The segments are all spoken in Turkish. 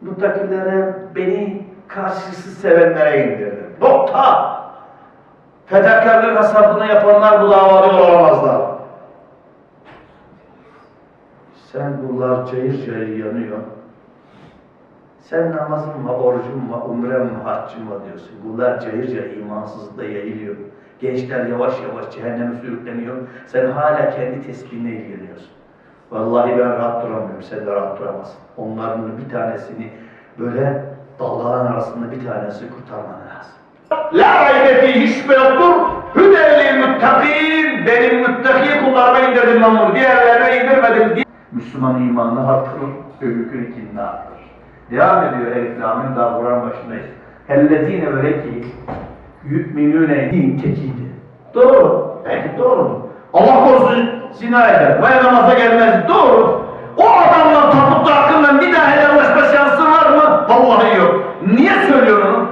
Mutlakilere beni karşısız sevenlere indirdim. Nokta! Fedakarlığın hesabını yapanlar bu davada yol alamazlar. Sen bunlar cayır cayır yanıyor. Sen namazın mı, orucun mu, umren mi, haccın mı diyorsun. Bunlar cayır cayır imansızlıkla yayılıyor. Gençler yavaş yavaş cehenneme sürükleniyor. Sen hala kendi tesbihinle ilgileniyorsun. Vallahi ben rahat duramıyorum, sen de rahat duramazsın. Onların bir tanesini böyle dalgaların arasında bir tanesi kurtarman lazım. La raybe fihi şüphe yoktur. Hüdevli müttakîn. Benim müttaki kullarıma indirdim ben bunu. Diğerlerine indirmedim diye. Müslüman imanını artırır, öbürkünü kinini artırır. Devam ediyor Elif Lam'ın daha Kur'an başındayız. Ellezine öyle ki yü'minüne din tekiydi. Doğru. Belki doğru. Allah korusun zina eder. Vay namaza gelmez. Doğru. O adamla taputta hakkında bir daha helallaşma şansın var mı? Vallahi yok. Niye söylüyorsun onu?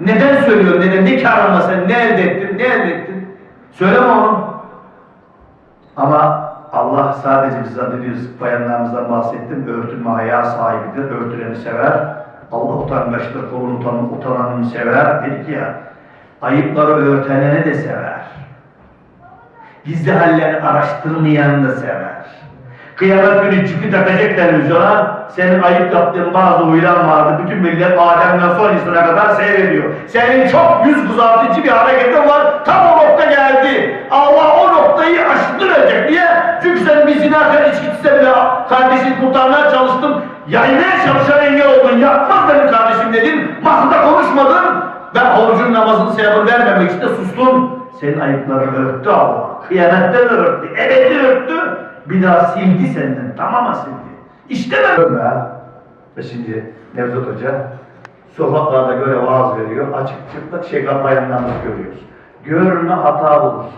Neden söylüyorsun? Neden? Ne karınla sen? Ne elde ettin? Ne elde ettin? Söyleme onu. Ama Allah sadece biz bir bayanlarımızdan bahsettim. Örtünme haya sahibidir. Örtüleni sever. Allah utanmıştır. Utanın, utananını sever. Dedik ya. Ayıpları örteneni de sever. Gizli hallerini araştırmayanı da sever. Kıyamet günü çıkıp takacak televizyona senin ayıp yaptığın bazı huylar vardı. Bütün millet Adem'den son insana kadar seyrediyor. Senin çok yüz kızartıcı bir hareketin var. Tam o nokta geldi. Allah o noktayı aşındıracak. Niye? Çünkü sen bir zinakar içkisi bile kardeşini kurtarmaya çalıştın. Yaymaya çalışan engel oldun. Yapmaz benim kardeşim dedin. Masada konuşmadın. Ben orucun namazını sevabını vermemek için de sustum. Senin ayıplarını örttü Allah. Kıyamette de örttü. Ebedi örttü. Bir daha sildi senden. Tamamen sildi. İşte ben... Ve şimdi Nevzat Hoca sokaklarda göre vaaz veriyor. Açık çıplak şey bayanlarımız görüyoruz. Görme hata bulursun.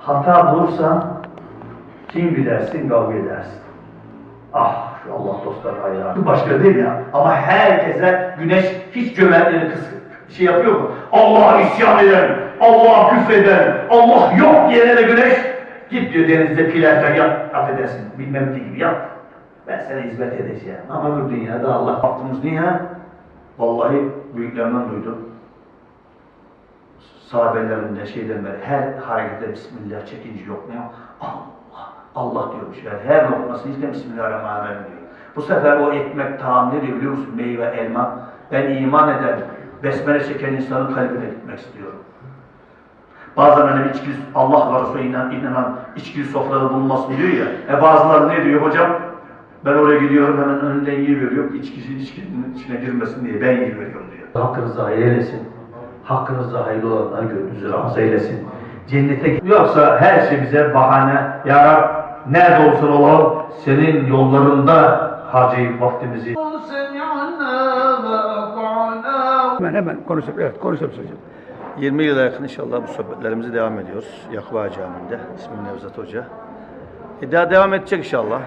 Hata bulursan kim gidersin kavga edersin. Ah şu Allah dostları hayranı. Başka değil ya. Ama herkese güneş hiç cömertliğini kıs şey yapıyor mu? Allah'a isyan eden, Allah'a küfreden, Allah yok diyene de güneş git diyor denizde pilerken yap, affedersin bilmem ne gibi yap. Ben sana hizmet edeceğim. Ama bu dünyada Allah baktığımız dünya vallahi büyüklerimden duydum. Sahabelerin de şeyden beri her harekette Bismillah çekince yok mu? Allah, Allah diyormuş yani her lokmasını ilk Bismillahirrahmanirrahim diyor. Bu sefer o ekmek tam ne diyor biliyor musun? Meyve, elma. Ben iman ederim. Besmele çeken insanın kalbine gitmek istiyorum. Bazen hani içkili, Allah ve Resulüne inan, inanan içkili sofrada bulunmasın diyor ya. E bazıları ne diyor hocam? Ben oraya gidiyorum hemen önünden yiyiveriyorum. İçkisi içkinin içine girmesin diye ben yiyiveriyorum diyor. Hakkınızı hayır eylesin. Hakkınızda hayırlı olanlar gönlünüzü razı eylesin. Cennete yoksa her şey bize bahane. Ya Rab nerede olsun olalım senin yollarında harcayıp vaktimizi. Hemen hemen konuşup evet konuşup hocam. 20 yıla yakın inşallah bu sohbetlerimizi devam ediyoruz. Yakup Ağa Camii'nde. İsmim Nevzat Hoca. E, daha devam edecek inşallah.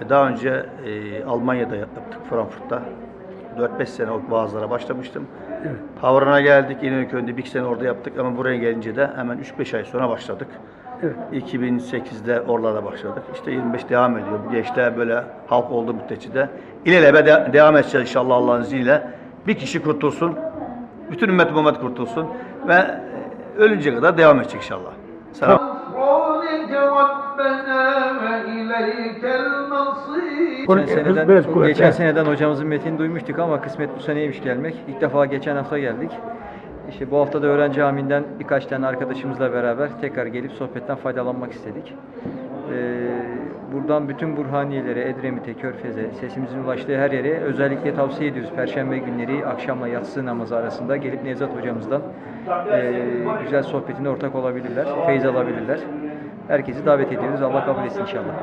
E, daha önce e, Almanya'da yaptık, Frankfurt'ta. 4-5 sene o vaazlara başlamıştım. Evet. Havran'a geldik, İnönüköy'ünde bir iki sene orada yaptık ama buraya gelince de hemen 3-5 ay sonra başladık. Evet. 2008'de oralarda başladık. İşte 25 devam ediyor. Bu gençler böyle halk olduğu müddetçe de ilelebe de devam edeceğiz inşallah Allah'ın izniyle. Bir kişi kurtulsun. Bütün ümmet Muhammed kurtulsun. Ve e, ölünce kadar devam edecek inşallah. Selam. Geçen seneden, geçen seneden hocamızın metini duymuştuk ama kısmet bu seneymiş gelmek. İlk defa geçen hafta geldik. İşte bu hafta da Öğrenci Amin'den birkaç tane arkadaşımızla beraber tekrar gelip sohbetten faydalanmak istedik. Ee, buradan bütün Burhaniyelere, Edremit'e, Körfez'e, sesimizin ulaştığı her yere özellikle tavsiye ediyoruz. Perşembe günleri akşamla yatsı namazı arasında gelip Nevzat hocamızdan e, güzel sohbetine ortak olabilirler, feyz alabilirler. Herkesi davet ediyoruz. Allah kabul etsin inşallah.